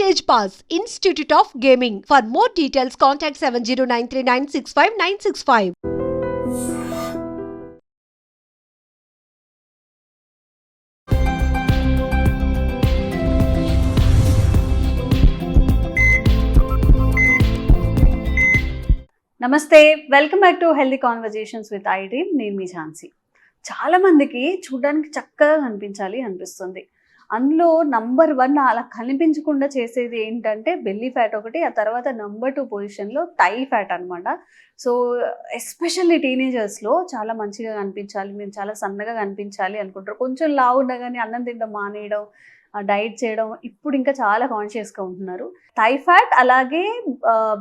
Stage pass institute of gaming for more details contact seven zero nine three nine six five nine six five నమస్తే welcome back to healthy conversations with I dream నేను మీ ఝాన్సీ. చాలామందికి చూడడానికి చక్కగా కనిపించాలి అనిపిస్తుంది. అందులో నంబర్ వన్ అలా కనిపించకుండా చేసేది ఏంటంటే బెల్లీ ఫ్యాట్ ఒకటి ఆ తర్వాత నంబర్ టూ పొజిషన్లో థై ఫ్యాట్ అనమాట సో ఎస్పెషల్లీ టీనేజర్స్లో చాలా మంచిగా కనిపించాలి మీరు చాలా సన్నగా కనిపించాలి అనుకుంటారు. కొంచెం లావు ఉన్నా కానీ అన్నం తినడం మానేయడం డైట్ చేయడం ఇప్పుడు ఇంకా చాలా కాన్షియస్గా ఉంటున్నారు. థై ఫ్యాట్ అలాగే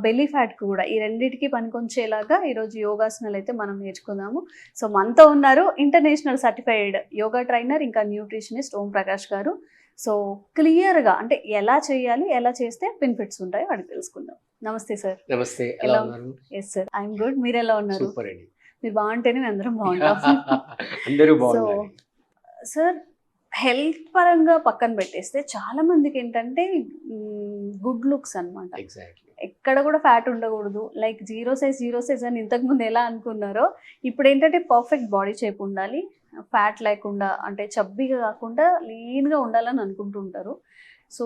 బెల్లీ ఫ్యాట్ కూడా ఈ రెండింటికి పనికొంచేలాగా ఈరోజు యోగాసనాలు అయితే మనం నేర్చుకుందాము. సో మనతో ఉన్నారు ఇంటర్నేషనల్ సర్టిఫైడ్ యోగా ట్రైనర్ ఇంకా న్యూట్రిషనిస్ట్ ఓం ప్రకాష్ గారు. సో క్లియర్గా అంటే ఎలా చేయాలి ఎలా చేస్తే బెనిఫిట్స్ ఉంటాయో అడిగి తెలుసుకుందాం. నమస్తే సార్. నమస్తే ఎలా ఉన్నారు? ఎస్ సార్ ఐఎమ్ గుడ్ మీరు ఎలా ఉన్నారు? సూపర్ అండి. మీరు బాగుంటేనే అందరం బాగుంటాం. అందరూ సో బాగున్నారు. సార్ హెల్త్ పరంగా పక్కన పెట్టేస్తే చాలా మందికి ఏంటంటే గుడ్ లుక్స్ అన్నమాట. ఎగ్జాక్ట్లీ ఎక్కడ కూడా ఫ్యాట్ ఉండకూడదు. Like zero size zero size అని ఇంతకుముందు ఎలా అనుకున్నారో ఇప్పుడు ఏంటంటే పర్ఫెక్ట్ బాడీ షేప్ ఉండాలి. ఫ్యాట్ లేకుండా అంటే చబ్బీగా కాకుండా లీన్గా ఉండాలని అనుకుంటుంటారు. సో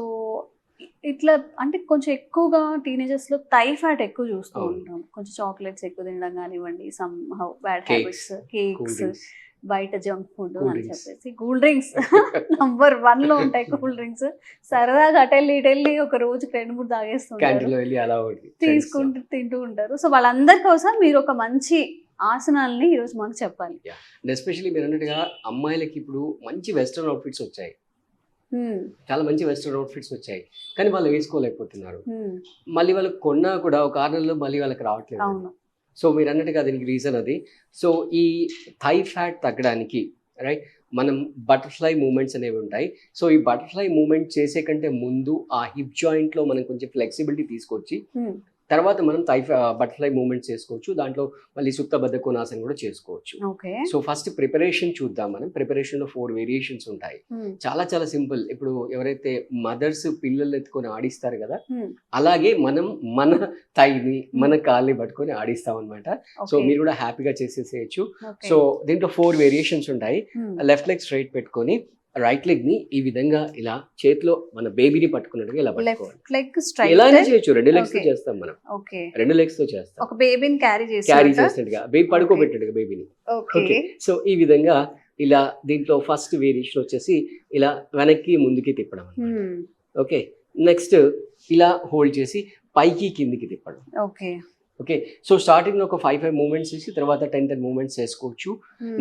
ఇట్లా అంటే కొంచెం ఎక్కువగా టీనేజర్స్లో థై ఫ్యాట్ ఎక్కువ చూస్తూ. ఉంటాం. కొంచెం చాక్లెట్స్ ఎక్కువ తినడం కానివ్వండి somehow bad habits cakes బయట జంక్ ఫుడ్ అని. చెప్పేసి కూల్ డ్రింక్స్. నంబర్ వన్లో ఉంటాయి కూల్ డ్రింక్స్. సరదాగా అటెళ్ళి ఇటెళ్ళి ఒక రోజుకి రెండు మూడు తాగేస్తుంటారు. తీసుకుంటూ తింటూ ఉంటారు. సో వాళ్ళందరి కోసం మీరు ఒక మంచి ఆసనాలని ఈరోజు మాకు చెప్పాలి. ఎస్పెషల్లీ మీరు అన్నట్టుగా అమ్మాయిలకి ఇప్పుడు మంచి వెస్ట్రన్ అవుట్ఫిట్స్ వచ్చాయి. చాలా మంచి వెస్ట్రన్ అవుట్ఫిట్స్ వచ్చాయి. కానీ వాళ్ళు వేసుకోలేకపోతున్నారు. మళ్ళీ వాళ్ళకి కొన్నా కూడా ఒక ఆరు నెలల్లో మళ్ళీ వాళ్ళకి రావట్లేదు. సో మీరు అన్నట్టుగా దీనికి రీజన్ అది. సో ఈ థై ఫ్యాట్ తగ్గడానికి రైట్ మనం బటర్ఫ్లై మూమెంట్స్ అనేవి ఉంటాయి. సో ఈ బటర్ఫ్లై మూమెంట్ చేసే కంటే ముందు ఆ హిప్ జాయింట్లో మనం కొంచెం ఫ్లెక్సిబిలిటీ తీసుకొచ్చి hmm. తర్వాత మనం థై బటర్ఫ్లై మూమెంట్స్ చేసుకోవచ్చు. దాంట్లో మళ్ళీ సుప్త బద్ధ కోనాసన కూడా చేసుకోవచ్చు. సో ఫస్ట్ ప్రిపరేషన్ చూద్దాం మనం. ప్రిపరేషన్లో ఫోర్ వేరియేషన్స్ ఉంటాయి. చాలా చాలా సింపుల్. ఇప్పుడు ఎవరైతే మదర్స్ పిల్లలు ఎత్తుకొని ఆడిస్తారు కదా అలాగే మనం మన థైని మన కాళ్ళని పట్టుకొని ఆడిస్తాం అనమాట సో మీరు కూడా హ్యాపీగా చేసేసేయచ్చు. సో దీంట్లో ఫోర్ వేరియేషన్స్ ఉంటాయి. లెఫ్ట్ లెగ్ స్ట్రైట్ పెట్టుకొని రైట్ లెగ్ని ఈ విధంగా ఇలా చేతిలో మన బేబీని పట్టుకున్నట్టుగా ఇలా పట్టుకోవాలి. చేయొచ్చు రెండు లెగ్స్తో. చేస్తాం మనం. ఓకే రెండు లెగ్స్తో చేస్తాం. ఒక బేబీని క్యారీ క్యారీ చేసినట్టుగా బేబీ పడుకోబెట్టినట్టుగా బేబీని ఓకే సో ఈ విధంగా ఇలా దీంట్లో ఫస్ట్ వేరియేషన్ వచ్చేసి ఇలా వెనక్కి ముందుకి తిప్పడం ఓకే నెక్స్ట్ ఇలా హోల్డ్ చేసి పైకి కిందికి తిప్పడం. ఓకే ఓకే సో స్టార్టింగ్లో ఒక ఫైవ్ ఫైవ్ మూమెంట్స్ చేసి తర్వాత టెన్ టెన్ మూమెంట్స్ చేసుకోవచ్చు.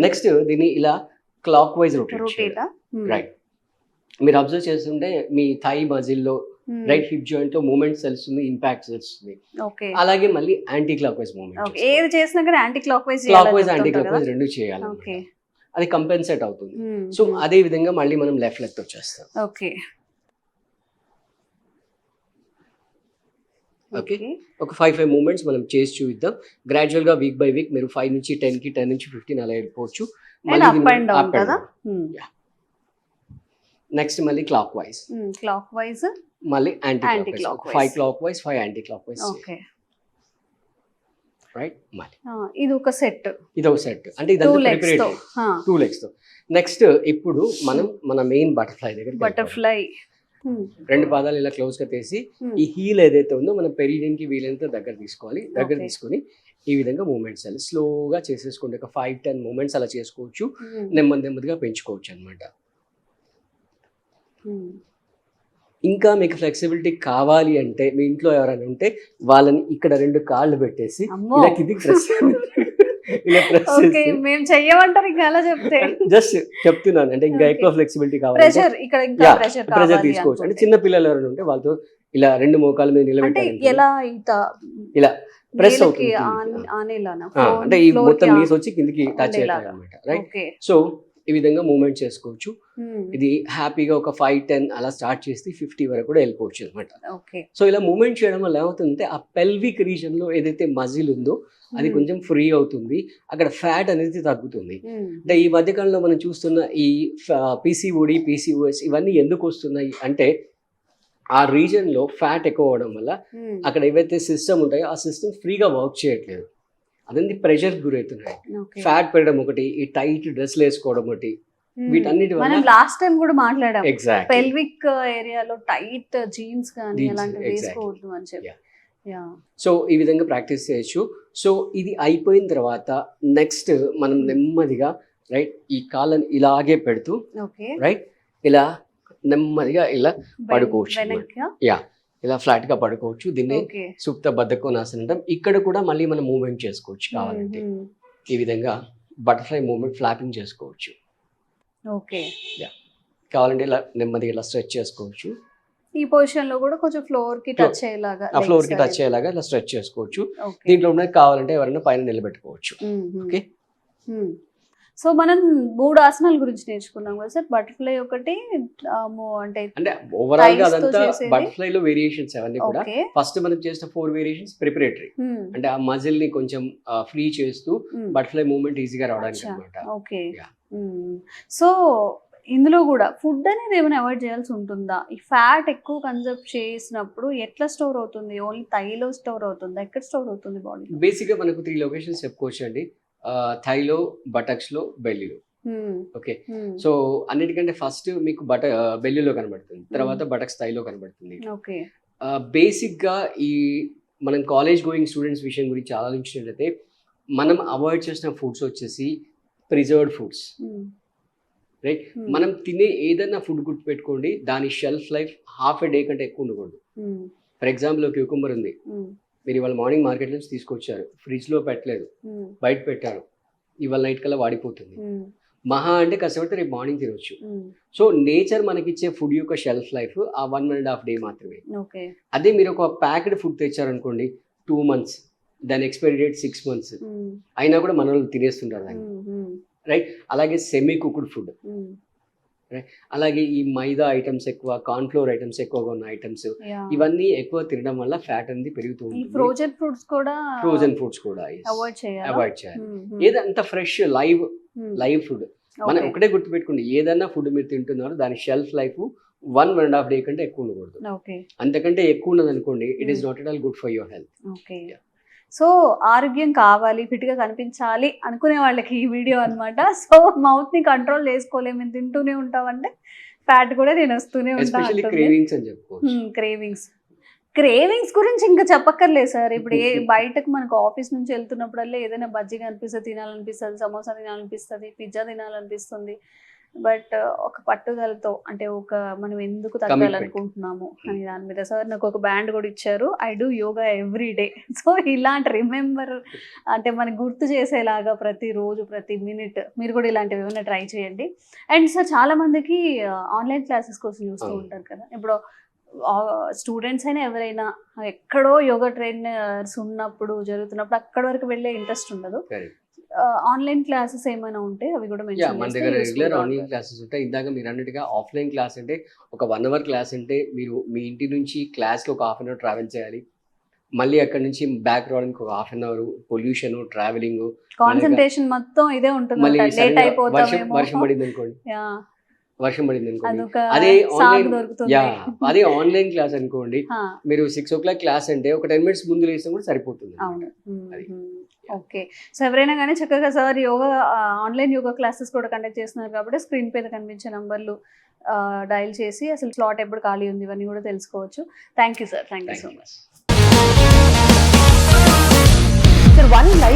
నెక్స్ట్ దీన్ని ఇలా క్లాక్ వైజ్ రొటేట్? రైట్ మీరు అబ్జర్వ్ చేస్తుంటే మీ థై మజిల్లో హ్మ్, రైట్ హిప్ జాయింట్లో మూమెంట్స్ తెలుస్తుంది ఇంపాక్ట్ తెలుస్తుంది అలాగే మళ్ళీ యాంటీ క్లాక్ వైజ్ మూమెంట్ ఏది చేసినా కానీ anti clock wise clockwise anti clock wise రెండు చేయాలి అది కంపెన్సేట్ అవుతుంది. సో అదే విధంగా మళ్ళీ మనం లెఫ్ట్ లెగ్తో చేస్తాం ఓకే. ఓకే ఒక ఫైవ్ ఫైవ్ మూమెంట్స్ మనం చేసి చూద్దాం గ్రాడ్యువల్గా వీక్ బై వీక్ మీరు ఫైవ్ నుంచి టెన్కి టెన్ నుంచి ఫిఫ్టీన్ అలా వెళ్ళిపోవచ్చు. నెక్స్ట్ మళ్ళీ క్లాక్ వైజ్ క్లాక్ వైజ్ మళ్ళీ anti clock. Five clockwise five anti clockwise okay right మళ్ళీ. ఇది ఒక సెట్. ఇది ఒక సెట్. అంటే ప్రిపరేటరీ టూ లెగ్స్తో. నెక్స్ట్ ఇప్పుడు మనం మన మెయిన్ బటర్ఫ్లై దగ్గర బటర్ఫ్లై రెండు పాదాలు ఇలా క్లోజ్గా తీసి ఈ హీల్ ఏదైతే ఉందో మనం పెరిగిన్కి వీలైనంత దగ్గర తీసుకోవాలి. దగ్గర. తీసుకొని ఈ విధంగా మూమెంట్స్ అలా స్లోగా చేసేసుకోండి. ఒక ఫైవ్ టెన్ మూమెంట్స్ అలా చేసుకోవచ్చు. నెమ్మది నెమ్మదిగా పెంచుకోవచ్చు అనమాట ఇంకా మీకు ఫ్లెక్సిబిలిటీ కావాలి అంటే మీ ఇంట్లో ఎవరైనా ఉంటే వాళ్ళని ఇక్కడ రెండు కాళ్ళు పెట్టేసి ఇలా కిందికి ప్రెస్ ఓకే మేము చెయ్యమంటారు ఇంకా అలా చెప్తే. జస్ట్ చెప్తున్నాను అంటే ఇంకా. ఎక్కువ ఫ్లెక్సిబిలిటీ కావాలి ప్రెషర్ ఇక్కడ ఇంకా తీసుకోవచ్చు. అంటే. చిన్న పిల్లలు ఎవరైనా ఉంటే వాళ్ళతో ఇలా రెండు మోకాల మీద అంటే నిలబెట్టాలి ఎలా ఇంత ఇలా అవుతుంది Floor- అంటే ఈ మొత్తం నీస్ వచ్చి కిందికి టచ్ అనమాట రైట్ సో ఈ విధంగా మూమెంట్ చేసుకోవచ్చు. Hmm. ఇది హ్యాపీగా ఒక ఫైవ్ టెన్ అలా స్టార్ట్ చేసి ఫిఫ్టీ వరకు కూడా వెళ్ళిపోవచ్చు అనమాట సో ఇలా మూమెంట్ చేయడం వల్ల ఏమవుతుందంటే ఆ పెల్విక్ రీజన్లో ఏదైతే మజిల్ ఉందో అది. కొంచెం ఫ్రీ అవుతుంది. అక్కడ ఫ్యాట్ అనేది తగ్గుతుంది. అంటే ఈ మధ్యకాలంలో మనం చూస్తున్న ఈ పీసీఓడి పీసీఓఎస్ ఇవన్నీ ఎందుకు వస్తున్నాయి అంటే ఆ రీజన్లో ఫ్యాట్ ఎక్కువ అవడం వల్ల అక్కడ ఏవైతే సిస్టమ్ ఉంటాయో ఆ సిస్టమ్ ఫ్రీగా వర్క్ చేయట్లేదు. అదంతా ప్రెషర్ గురవుతున్నాయి. ఫ్యాట్ పెరగడం ఒకటి ఈ టైట్ డ్రెస్లు వేసుకోవడం ఒకటి వీటన్నిటి వల్ల- మనం లాస్ట్ టైం కూడా మాట్లాడాం. ఎగ్జాక్ట్ పెల్విక్ ఏరియాలో టైట్ జీన్స్ కానీ అలాంటివి. వేసుకోవద్దు అని చెప్పి. సో ఈ విధంగా ప్రాక్టీస్ చేయొచ్చు. సో ఇది అయిపోయిన తర్వాత నెక్స్ట్ మనం నెమ్మదిగా రైట్ ఈ కాళ్ళని ఇలాగే పెడుతూ రైట్ ఇలా నెమ్మదిగా ఇలా పడుకోవచ్చు వెనక్కి ఇలా ఫ్లాట్గా పడుకోవచ్చు. దీన్ని సుప్త బద్ధకోనాసనం అంటాం. ఇక్కడ కూడా మళ్ళీ మనం మూవ్మెంట్ చేసుకోవచ్చు కావాలంటే. ఈ విధంగా బటర్ఫ్లై మూవ్మెంట్ ఫ్లాపింగ్ చేసుకోవచ్చు. ఓకే. కావాలంటే ఇలా నెమ్మదిగా ఇలా స్ట్రెచ్ చేసుకోవచ్చు. ఈ పొజిషన్లో కూడా కొంచెం ఫ్లోర్కి టచ్ అయ్యేలాగా ఫ్లోర్కి టచ్. అయ్యేలాగా ఇలా స్ట్రెచ్ చేసుకోవచ్చు దీంట్లో ఉన్నది కావాలంటే ఎవరైనా పైన నిలబెట్టుకోవచ్చు. ఓకే. సో మనం మూడు ఆసనాల గురించి నేర్చుకున్నాం కదా సార్ బటర్ఫ్లై ఒకటి అంటే అంటే ఓవరాల్గా అదంతా? బటర్ఫ్లై లో వేరియేషన్స్ అవన్నీ కూడా ఫస్ట్ మనం చేసిన ఫోర్ వేరియేషన్స్ ప్రిపరేటరీ అంటే ఆ మజిల్ని కొంచెం ఫ్రీ చేస్తూ. బటర్ఫ్లై మూవ్మెంట్ ఈజీగా రావడానికి. అనమాట ఓకే. సో ఇందులో కూడా ఫుడ్ అనేది ఏమైనా అవాయిడ్ చేయాల్సి ఉంటుందా? ఈ ఫ్యాట్ ఎక్కువ కన్సర్వ్ చేసినప్పుడు ఎట్లా స్టోర్ అవుతుంది? ఓన్లీ థైలో స్టోర్ అవుతుందా? ఎక్కడ స్టోర్ అవుతుంది బాడీ బేసిక్గా మనకు త్రీ లొకేషన్స్ చెప్పుకోవచ్చు అండి. థైలో బటక్స్లో బెల్లీలో ఓకే సో అన్నిటికంటే ఫస్ట్ మీకు బట బెల్లీలో కనబడుతుంది. తర్వాత బటక్స్ థైలో కనబడుతుంది. ఓకే బేసిక్గా ఈ మనం కాలేజ్ గోయింగ్ స్టూడెంట్స్ విషయం గురించి ఆలోచించినట్లయితే మనం అవాయిడ్ చేసిన ఫుడ్స్ వచ్చేసి ప్రిజర్వ్డ్ ఫుడ్స్ రైట్ మనం తినే ఏదైనా ఫుడ్ గుర్తుపెట్టుకోండి దాని shelf life half a day కంటే ఎక్కువ ఉండకూడదు. ఫర్ ఎగ్జాంపుల్ క్యూకుంబర్ ఉంది. మీరు ఇవాళ మార్నింగ్ మార్కెట్ నుంచి తీసుకొచ్చారు. ఫ్రిడ్జ్లో పెట్టలేదు. బయట పెట్టారు. ఇవాళ నైట్ కల్లా వాడిపోతుంది. మహా అంటే కష్టపడితే రేపు మార్నింగ్ తినొచ్చు. సో నేచర్ మనకిచ్చే ఫుడ్ యొక్క షెల్ఫ్ లైఫ్ ఆ వన్ అండ్ హాఫ్ డే మాత్రమే. అదే మీరు ఒక ప్యాక్డ్ ఫుడ్ తెచ్చారనుకోండి టూ మంత్స్ దాని ఎక్స్పైరీ డేట్ సిక్స్ మంత్స్ అయినా కూడా మన వాళ్ళు తినేస్తుంటారు దాన్ని. అలాగే సెమీ కుక్డ్ ఫుడ్ అలాగే ఈ మైదా ఐటమ్స్ ఎక్కువ కార్న్ఫ్లోర్ ఐటమ్స్ ఎక్కువగా ఉన్న ఐటమ్స్ ఇవన్నీ ఎక్కువ తినడం వల్ల ఫ్యాట్ అనేది పెరుగుతూ ఉంటుంది. ఫ్రోజన్ ఫ్రూట్స్ కూడా ఫ్రోజన్ ఫుడ్స్ కూడా అవాయిడ్ చేయాలి? అవాయిడ్ చేయాలి. ఏదంత ఫ్రెష్ లైవ్ లైవ్ ఫుడ్ మనం ఒకటే గుర్తుపెట్టుకోండి ఏదన్నా ఫుడ్ మీరు తింటున్నారో దాని shelf life one one and half day కంటే ఎక్కువ ఉండకూడదు. అంతకంటే ఎక్కువ ఉన్నది అనుకోండి it is. Not at all good for your health okay so ఆరోగ్యం కావాలి ఫిట్గా కనిపించాలి అనుకునే వాళ్ళకి ఈ వీడియో అన్నమాట. సో మౌత్ని కంట్రోల్ చేసుకోలేము మేము తింటూనే ఉంటామంటే ఫ్యాట్ కూడా నేను వస్తూనే ఉంటాను క్రేవింగ్స్ క్రేవింగ్స్ క్రేవింగ్స్ గురించి ఇంకా చెప్పక్కర్లేదు సార్. ఇప్పుడు ఏ బయటకు మనకు ఆఫీస్ నుంచి వెళ్తున్నప్పుడల్లా ఏదైనా బజ్జీ కనిపిస్తుంది తినాలనిపిస్తుంది సమోసా తినాలనిపిస్తుంది పిజ్జా తినాలనిపిస్తుంది. బట్ ఒక పట్టుదలతో అంటే ఒక మనం ఎందుకు తగ్గాలనుకుంటున్నాము అని దాని మీద. సార్ నాకు ఒక బ్యాండ్ కూడా ఇచ్చారు. I do yoga every day. So ఇలాంటి రిమెంబర్ అంటే మనకు గుర్తు చేసేలాగా ప్రతి రోజు ప్రతి మినిట్ మీరు కూడా ఇలాంటివి ఏమైనా ట్రై చేయండి. అండ్ సార్ చాలా మందికి ఆన్లైన్ క్లాసెస్ కోసం చూస్తూ. ఉంటారు కదా. ఇప్పుడు స్టూడెంట్స్ అయినా ఎవరైనా ఎక్కడో యోగా ట్రైనర్స్ ఉన్నప్పుడు జరుగుతున్నప్పుడు అక్కడ వరకు వెళ్ళే ఇంట్రెస్ట్ ఉండదు. ఆన్లైన్ క్లాసెస్ ఏమైనా ఉంటే అవి కూడా మన దగ్గర రెగ్యులర్ ఆన్లైన్ క్లాసెస్ ఉంటాయి. ఇందాక మీరు అన్నట్టుగా ఆఫ్లైన్ క్లాస్ అంటే ఒక వన్ అవర్ క్లాస్ అంటే మీరు మీ ఇంటి నుంచి క్లాస్కి ఒక హాఫ్ అన్ అవర్ ట్రావెల్ చేయాలి. మళ్ళీ అక్కడ నుంచి బ్యాక్ రావడానికి ఒక half an hour pollution travelling concentration మొత్తం ఇదే ఉంటుంది వర్షం పడింది అనుకోండి వర్షం పడింది అనుకోండి. అదే ఆన్లైన్ యా అదే ఆన్లైన్ క్లాస్ అనుకోండి. మీరు సిక్స్ ఓ క్లాక్ క్లాస్ అంటే ఒక టెన్ మినిట్స్ ముందు లేసినా కూడా సరిపోతుంది. ఓకే. సో ఎవరైనా కానీ చక్కగా sir yoga online yoga classes కూడా కండక్ట్ చేస్తున్నారు కాబట్టి స్క్రీన్ మీద కనిపించే నంబర్లు డయల్ చేసి అసలు స్లాట్ ఎప్పుడు ఖాళీ ఉంది ఇవన్నీ కూడా తెలుసుకోవచ్చు. Thank you sir thank you so much